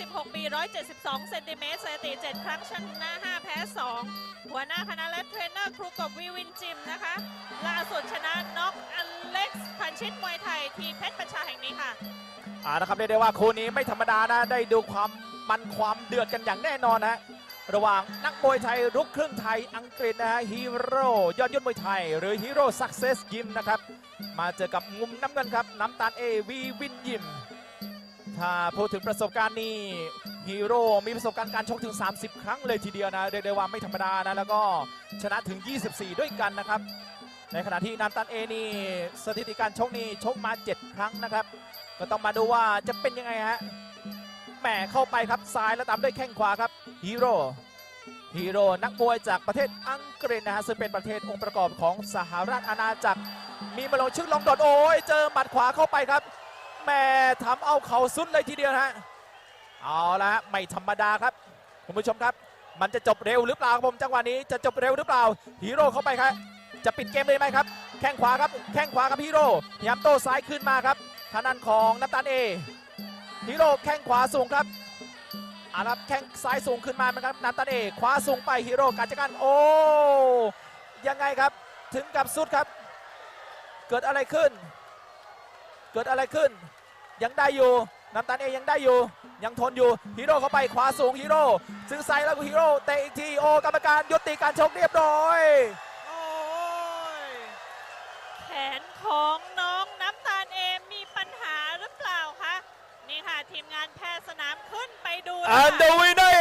16ปี 172 เซนติเมตรสถิติ 7 ครั้งชนะ 5 แพ้ 2 หัวหน้าคณะและเทรนเนอร์ครูกบวิวินจิมนะคะ ล่าสุดชนะน็อกอเล็กซ์พันชิตมวยไทย ทีเพชรประชาแห่งนี้ค่ะอ่านะครับเรียกได้ว่าคู่นี้ไม่ธรรมดานะ ได้ดูความมันความเดือดกันอย่างแน่นอนนะระหว่างนักมวยไทยลุกครึ่งไทยอังกฤษนะฮะฮีโร่ยอดยุทธมวยไทย หรือฮีโร่สักเซสยิมนะครับ มาเจอกับมุมน้ำเงินครับน้ำตาลเอวีวินยิม ถ้าพูดถึงประสบการณ์นี่ฮีโร่มีประสบการณ์การชกถึง 30 ครั้งเลยทีเดียวนะเรียกได้ว่าไม่ธรรมดานะแล้วก็ชนะถึง 24 ด้วยกันนะครับ ในขณะที่น้ำตาลเอนี่สถิติการชกนี่ชกมา 7 ครั้งนะครับ ก็ต้องมาดูว่าจะเป็นยังไงฮะแหมเข้าไปครับซ้ายแล้วตามด้วยแข้งขวาครับฮีโร่ฮีโร่นักมวยจากประเทศอังกฤษนะฮะซึ่งเป็นประเทศองค์ประกอบของสหราชอาณาจักร มีมาลงชื่อลองดอดโอ้ยเจอหมัดขวาเข้าไปครับ แม่ทำเอาเขาสุดเลยทีเดียวนะฮะเอาละไม่ธรรมดาครับคุณผู้ชมครับ มันจะจบเร็วหรือเปล่าผมจังหวะนี้จะจบเร็วหรือเปล่าฮีโร่เข้าไปครับจะปิดเกมเลยไหมครับ แข้งขวาครับ แข้งขวาครับฮีโร่พยายามโต้ซ้ายขึ้นมาครับทางด้านของน้ำตาลเอฮีโร่แข้งขวาสูงครับอารับแข้งซ้ายสูงขึ้นมาเหมือนกันน้ำตาลเอขวาสูงไปฮีโร่การจัดการโอ้ยังไงครับ ถึงกับสุดครับ เกิดอะไรขึ้น เกิดอะไรขึ้น ยังได้อยู่น้ำตาลเอยังได้อยู่ ยังทนอยู่ฮีโร่เข้าไปขวาสูงฮีโร่ซื้อไซด์แล้วก็ฮีโร่เตะอีกทีโอ้กรรมการยุติการชกเรียบร้อยโอ้ยแขนของน้องน้ำตาลเอมมีปัญหาหรือเปล่าคะนี่ค่ะทีมงานแพทย์สนามขึ้นไปดู And the winner